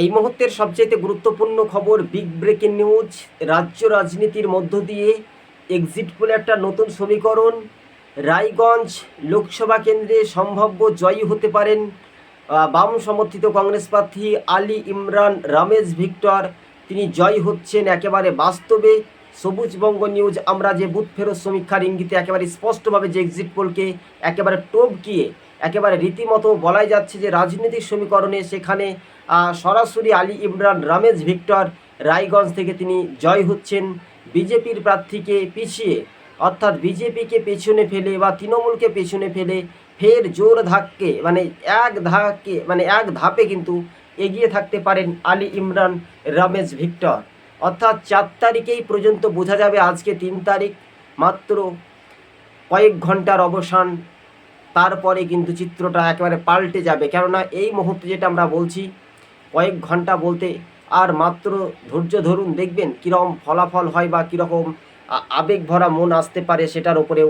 এই মুহূর্তের সবচেয়ে গুরুত্বপূর্ণ খবর বিগ ব্রেকিং নিউজ। রাজ্য রাজনীতির মধ্য দিয়ে এক্সিট পোলে একটা নতুন সমীকরণ। রায়গঞ্জ লোকসভা কেন্দ্রে সম্ভাব্য জয়ী হতে পারেন বাম সমর্থিত কংগ্রেস প্রার্থী আলী ইমরান, রমেশ ভিক্টর। তিনি জয় হচ্ছেন একেবারে বাস্তবে। সবুজ বঙ্গ নিউজ, আমরা যে বুথ ফেরত সমীক্ষার ইঙ্গিতে একেবারে স্পষ্টভাবে যে এক্সিট পোলকে একেবারে টপকিয়ে একেবারে রীতিমতো বলাই যাচ্ছে যে রাজনৈতিক সমীকরণে সেখানে সরাসরি আলী ইমরান রমেশ ভিক্টর রায়গঞ্জ থেকে তিনি জয় হচ্ছেন। বিজেপির প্রার্থীকে পিছিয়ে, অর্থাৎ বিজেপিকে পেছনে ফেলে বা তৃণমূলকে পেছনে ফেলে ফের জোর ধাক্কে মানে এক ধাক্কে মানে এক ধাপে কিন্তু এগিয়ে থাকতে পারেন আলী ইমরান রমেশ ভিক্টর। অর্থাৎ চার তারিখেই পর্যন্ত বোঝা যাবে আজকে তিন তারিখ, মাত্র কয়েক ঘণ্টার অবসান তারপরে কিন্তু চিত্রটা একেবারে পাল্টে যাবে। কেননা এই মুহূর্তে যেটা আমরা বলছি, কয়েক ঘণ্টা বলতে আর মাত্র ধৈর্য ধরুন, দেখবেন কীরকম ফলাফল হয় বা কীরকম আবেগ ভরা মন আসতে পারে সেটার উপরেও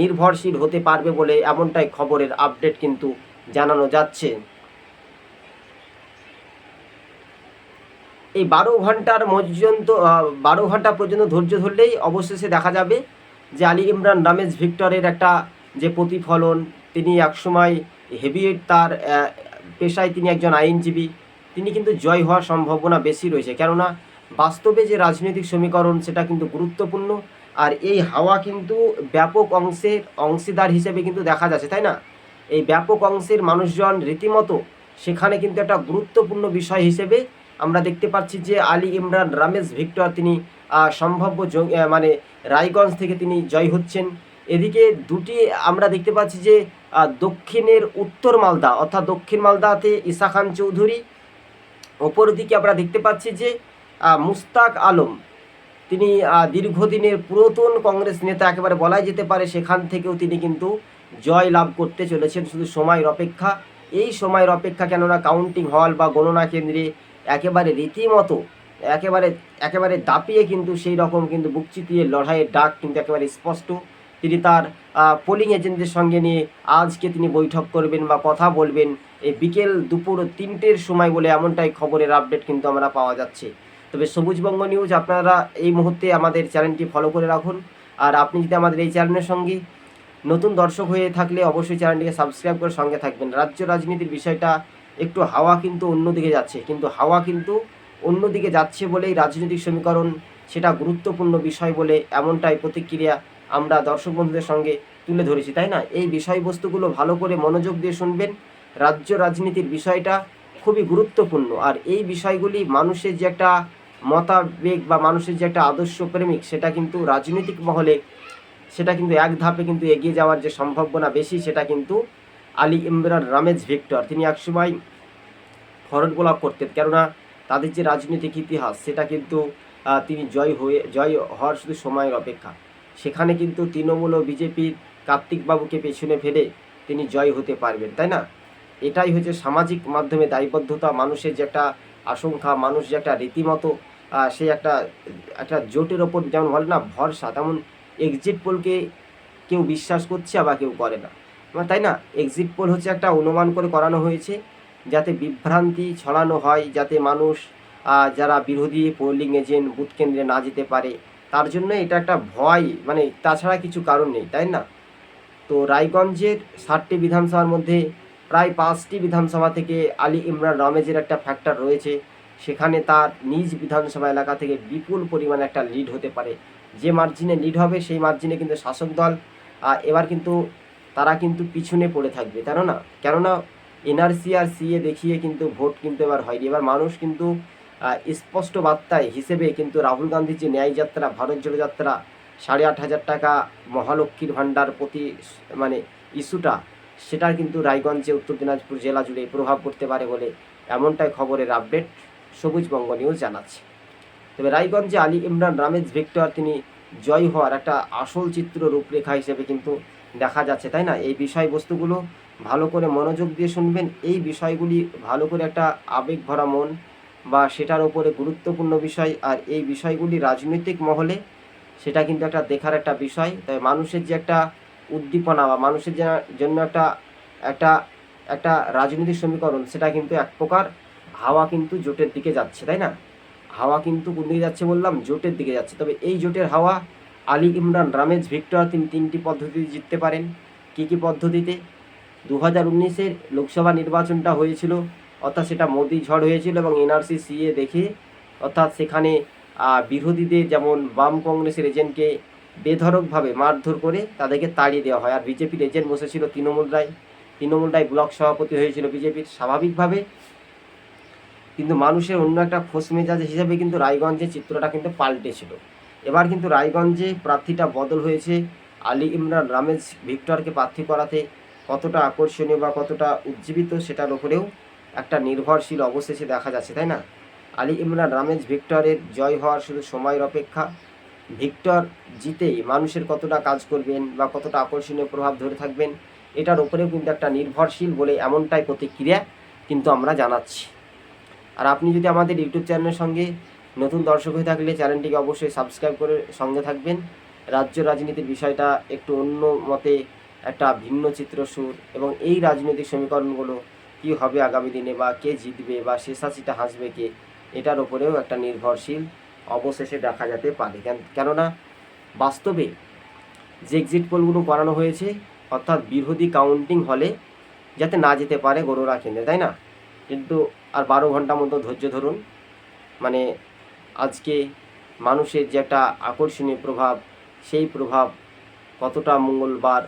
নির্ভরশীল হতে পারবে বলে এমনটাই খবরের আপডেট কিন্তু জানানো যাচ্ছে। এই বারো ঘণ্টার পর্যন্ত বারো ঘণ্টা পর্যন্ত ধৈর্য ধরলেই অবশেষে দেখা যাবে যে আলী ইমরান রমেশ ভিক্টরের একটা যে প্রতিফলন, তিনি একসময় হেভিওয়েট তার পেশায় তিনি একজন আইনজীবী, তিনি কিন্তু জয় হওয়ার সম্ভাবনা বেশি রয়েছে। কেননা, বাস্তবে যে রাজনৈতিক সমীকরণ, সেটা কিন্তু গুরুত্বপূর্ণ, আর এই হাওয়া কিন্তু ব্যাপক অংশের অংশীদার হিসেবে কিন্তু দেখা যাচ্ছে, তাই না? এই ব্যাপক অংশের মানুষজন রীতিমতো সেখানে কিন্তু একটা গুরুত্বপূর্ণ বিষয় হিসেবে আমরা দেখতে পাচ্ছি যে আলী ইমরান, রামেশ ভিক্টর তিনি সম্ভাব্য মানে রায়গঞ্জ থেকে তিনি জয় হচ্ছেন। এদিকে দুটি আমরা দেখতে পাচ্ছি যে দক্ষিণের উত্তর মালদা, অর্থাৎ দক্ষিণ মালদাতে ঈসা খান চৌধুরী ওপর দিকে আমরা দেখতে পাচ্ছি যে মুস্তাক আলম। তিনি দীর্ঘদিনের পুরাতন কংগ্রেস নেতা, একেবারে বলাই যেতে পারে সেখান থেকেও তিনি কিন্তু জয় লাভ করতে চলেছেন শুধু সময়ের অপেক্ষা। এই সময়ের অপেক্ষা কেননা কাউন্টিং হল বা গণনা কেন্দ্রে একেবারে রীতিমতো, একেবারে একেবারে দাপিয়ে কিন্তু সেই রকম কিন্তু বুকচিতিয়ে লড়াইয়ের ডাক কিন্তু একেবারে স্পষ্ট। তিনি তার পোলিং এজেন্টদের সঙ্গে নিয়ে আজকে তিনি বৈঠক করবেন বা কথা বলবেন এই বিকেল দুপুর তিনটের সময় বলে এমনটাই খবরের আপডেট কিন্তু আমরা পাওয়া যাচ্ছে। তবে সবুজবঙ্গ নিউজ আপনারা এই মুহূর্তে আমাদের চ্যানেলটি ফলো করে রাখুন। আর আপনি যদি আমাদের এই চ্যানেলের সঙ্গে নতুন দর্শক হয়ে থাকলে অবশ্যই চ্যানেলটিকে সাবস্ক্রাইব করে সঙ্গে থাকবেন। রাজ্য রাজনীতির বিষয়টা একটু হাওয়া কিন্তু অন্যদিকে যাচ্ছে। কিন্তু হাওয়া কিন্তু অন্যদিকে যাচ্ছে বলেই রাজনৈতিক সমীকরণ সেটা গুরুত্বপূর্ণ বিষয় বলে এমনটাই প্রতিক্রিয়া আমরা দর্শক বন্ধুদের সঙ্গে তুলে ধরেছি, তাই না? এই বিষয়বস্তুগুলো ভালো করে মনোযোগ দিয়ে শুনবেন। রাজ্য রাজনীতির বিষয়টা খুবই গুরুত্বপূর্ণ। আর এই বিষয়গুলি মানুষের যে একটা মতাবেগ বা মানুষের যে একটা আদর্শ প্রেমিক, সেটা কিন্তু রাজনৈতিক মহলে, সেটা কিন্তু এক ধাপে কিন্তু এগিয়ে যাওয়ার যে সম্ভাবনা বেশি, সেটা কিন্তু আলী ইমরান রামেজ ভিক্টর। তিনি একসময় ফরওয়ার্ড ব্লক করতেন, কেননা তাদের যে রাজনৈতিক ইতিহাস, সেটা কিন্তু তিনি জয় হয়ে, জয় হওয়ার শুধু সময়ের অপেক্ষা। সেখানে কিন্তু তৃণমূল ও বিজেপির কার্তিকবাবুকে পেছনে ফেলে তিনি জয় হতে পারবেন, তাই না? এটাই হচ্ছে সামাজিক মাধ্যমে দায়বদ্ধতা, মানুষের যে একটা আশঙ্কা, মানুষ যে একটা রীতিমতো সেই একটা একটা জোটের ওপর যেমন বলে না, ভরসা, তেমন এক্সিট পোলকে কেউ বিশ্বাস করছে আবার কেউ করে না। মানে তাই না? এক্সিট পোল হচ্ছে একটা অনুমান করে করানো হয়েছে, যাতে বিভ্রান্তি ছড়ানো হয়, যাতে মানুষ যারা বিরোধী পোলিং এজেন্ট বুথ কেন্দ্রে না যেতে পারে তার জন্য এটা একটা ভয় মানে তাছাড়া কিছু কারণ নেই, তাই না? তো রায়গঞ্জের ষাটটি বিধানসভার মধ্যে প্রায় পাঁচটি বিধানসভা থেকে আলী ইমরান রমেজের একটা ফ্যাক্টর রয়েছে। সেখানে তার নিজ বিধানসভা এলাকা থেকে বিপুল পরিমাণে একটা লিড হতে পারে। যে মার্জিনে লিড হবে, সেই মার্জিনে কিন্তু শাসক দল এবার কিন্তু তারা কিন্তু পিছনে পড়ে থাকবে, তাই না? কেননা এনআরসি আর সিএ দেখিয়ে কিন্তু ভোট কিন্তু এবার হয়নি। এবার মানুষ কিন্তু স্পষ্ট বার্তায় হিসেবে কিন্তু রাহুল গান্ধীর যে ন্যায় যাত্রা, ভারত জোড়ো যাত্রা, সাড়ে আট হাজার টাকা মহালক্ষ্মীর ভাণ্ডার প্রতি মানে ইস্যুটা, সেটার কিন্তু রায়গঞ্জে, উত্তর দিনাজপুর জেলা জুড়ে প্রভাব পড়তে পারে বলে এমনটাই খবরের আপডেট সবুজ বঙ্গ নিউজ জানাচ্ছে। তবে রায়গঞ্জে আলী ইমরান রামেজ ভিক্টর, তিনি জয় হওয়ার একটা আসল চিত্র রূপরেখা হিসেবে কিন্তু দেখা যাচ্ছে, তাই না? এই বিষয়বস্তুগুলো ভালো করে মনোযোগ দিয়ে শুনবেন, এই বিষয়গুলি ভালো করে একটা আবেগ ভরা মন বা সেটার উপরে গুরুত্বপূর্ণ বিষয়, আর এই বিষয়গুলি রাজনৈতিক মহলে সেটা কিন্তু একটা দেখার একটা বিষয়। তবে মানুষের যে একটা উদ্দীপনা বা মানুষের জন্য একটা একটা একটা রাজনৈতিক সমীকরণ, সেটা কিন্তু এক প্রকার হাওয়া কিন্তু জোটের দিকে যাচ্ছে, তাই না? হাওয়া কিন্তু কোন দিকে যাচ্ছে বললাম? জোটের দিকে যাচ্ছে। তবে এই জোটের হাওয়া আলী ইমরান, রামেজ, ভিক্টর তিনি তিনটি পদ্ধতিতে জিততে পারেন। কী কী পদ্ধতিতে? দু হাজার উনিশের লোকসভা নির্বাচনটা হয়েছিল অর্থাৎ সেটা মোদি ঝড় হয়েছিল এবং এনআরসি, সিএ দেখে, অর্থাৎ সেখানে বিরোধীদের যেমন বাম কংগ্রেসের এজেন্টকে বেধরকভাবে মারধর করে তাদেরকে তাড়িয়ে দেওয়া হয়। আর বিজেপির এজেন্ট বসেছিল তৃণমূল রায়। তৃণমূল রায় ব্লক সভাপতি হয়েছিল বিজেপির। স্বাভাবিকভাবে কিন্তু মানুষের অন্য একটা খোশ মেজাজ হিসেবে কিন্তু রায়গঞ্জের চিত্রটা কিন্তু পাল্টেছিল। এবার কিন্তু রায়গঞ্জে প্রার্থীটা বদল হয়েছে। আলী ইমরান রামেজ ভিক্টরকে প্রার্থী করাতে কতটা আকর্ষণীয় বা কতটা উজ্জীবিত সেটার উপরেও একটা নির্ভরশীল অবশেষে দেখা যাচ্ছে, তাই না? আলী ইমরান রামেজ ভিক্টরের জয় হওয়ার শুধু সময়ের অপেক্ষা। ভিক্টর জিতেই মানুষের কতটা কাজ করবেন বা কতটা আকর্ষণীয় প্রভাব ধরে থাকবেন, এটার উপরেও কিন্তু একটা নির্ভরশীল বলে এমনটাই প্রতিক্রিয়া কিন্তু আমরা জানাচ্ছি। আর আপনি যদি আমাদের ইউটিউব চ্যানেলের সঙ্গে নতুন দর্শক হয়ে থাকলে চ্যানেলটিকে অবশ্যই সাবস্ক্রাইব করে সঙ্গে থাকবেন। রাজ্য রাজনীতির বিষয়টা একটু অন্য মতে একটা ভিন্ন চিত্র সুর এবং এই রাজনৈতিক সমীকরণগুলো কী হবে আগামী দিনে বা কে জিতবে বা শেষাশিটা হাসবে কে, এটার ওপরেও একটা নির্ভরশীল অবশেষে দেখা যেতে পারে। কেন- কেননা বাস্তবে যে এক্সিট পোলগুলো করানো হয়েছে, অর্থাৎ বিরোধী কাউন্টিং হলে যাতে না যেতে পারে গরুরা কেন্দ্রে, তাই না? কিন্তু আর বারো ঘণ্টা মতো ধৈর্য ধরুন মানে আজকে মানুষের যে একটা আকর্ষণীয় প্রভাব, সেই প্রভাব কতটা মঙ্গলবার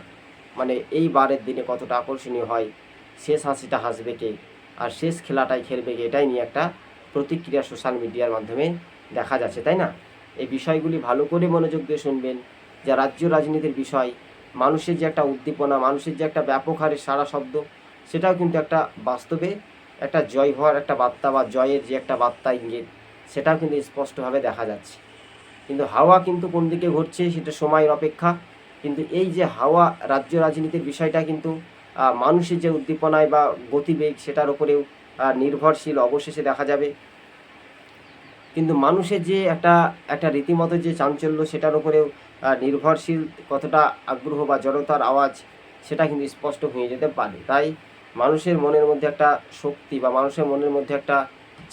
মানে এই বারের দিনে কতটা আকর্ষণীয় হয় শেষ হাসিটা হাসবে কে? আর শেষ খেলাটাই খেলবে কে? এটাই নিয়ে একটা প্রতিক্রিয়া সোশ্যাল মিডিয়ার মাধ্যমে দেখা যাচ্ছে, তাই না? এই বিষয়গুলি ভালো করে মনোযোগ দিয়ে শুনবেন। যা রাজ্য রাজনীতির বিষয়, মানুষের যে একটা উদ্দীপনা, মানুষের যে একটা ব্যাপক হারে সারা শব্দ, সেটাও কিন্তু একটা বাস্তবে একটা জয় হওয়ার একটা বার্তা বা জয়ের যে একটা বার্তা ইঙ্গিত, সেটাও কিন্তু স্পষ্টভাবে দেখা যাচ্ছে। কিন্তু হাওয়া কিন্তু কোন দিকে ঘটছে সেটা সময়ের অপেক্ষা। কিন্তু এই যে হাওয়া রাজ্য রাজনীতির বিষয়টা কিন্তু মানুষের যে উদ্দীপনায় বা গতিবেগ সেটার উপরেও নির্ভরশীল অবশেষে দেখা যাবে। কিন্তু মানুষের যে একটা একটা রীতিমতো যে চাঞ্চল্য সেটার উপরেও নির্ভরশীল কতটা আগ্রহ বা জড়তার আওয়াজ সেটা কিন্তু স্পষ্ট হয়ে যেতে পারে। তাই মানুষের মনের মধ্যে একটা শক্তি বা মানুষের মনের মধ্যে একটা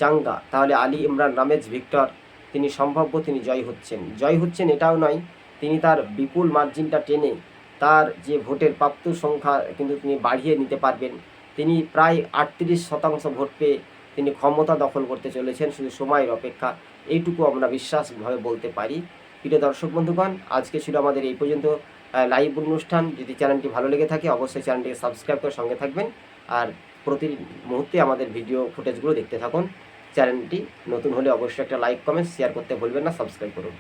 চাঙ্গা, তাহলে আলী ইমরান রামেজ ভিক্টর তিনি সম্ভাব্য তিনি জয় হচ্ছেন। জয় হচ্ছেন এটাও নয়, তিনি তার বিপুল মার্জিনটা টেনে তার যে ভোটের প্রাপ্ত সংখ্যা কিন্তু তিনি বাড়িয়ে নিতে পারবেন। তিনি প্রায় আটত্রিশ শতাংশ ভোট পেয়ে তিনি ক্ষমতা দখল করতে চলেছেন, শুধু সময়ের অপেক্ষা। এইটুকু আমরা বিশ্বাসভাবে বলতে পারি। প্রিয় দর্শক বন্ধুগণ, আজকে ছিল আমাদের এই পর্যন্ত লাইভ অনুষ্ঠান। যদি চ্যানেলটি ভালো লেগে থাকে, অবশ্যই চ্যানেলটিকে সাবস্ক্রাইব করে সঙ্গে থাকবেন। আর প্রতি মুহূর্তে আমাদের ভিডিও ফুটেজগুলো দেখতে থাকুন। চ্যানেলটি নতুন হলে অবশ্যই একটা লাইক কমেন্ট শেয়ার করতে ভুলবেন না সাবস্ক্রাইব করুন।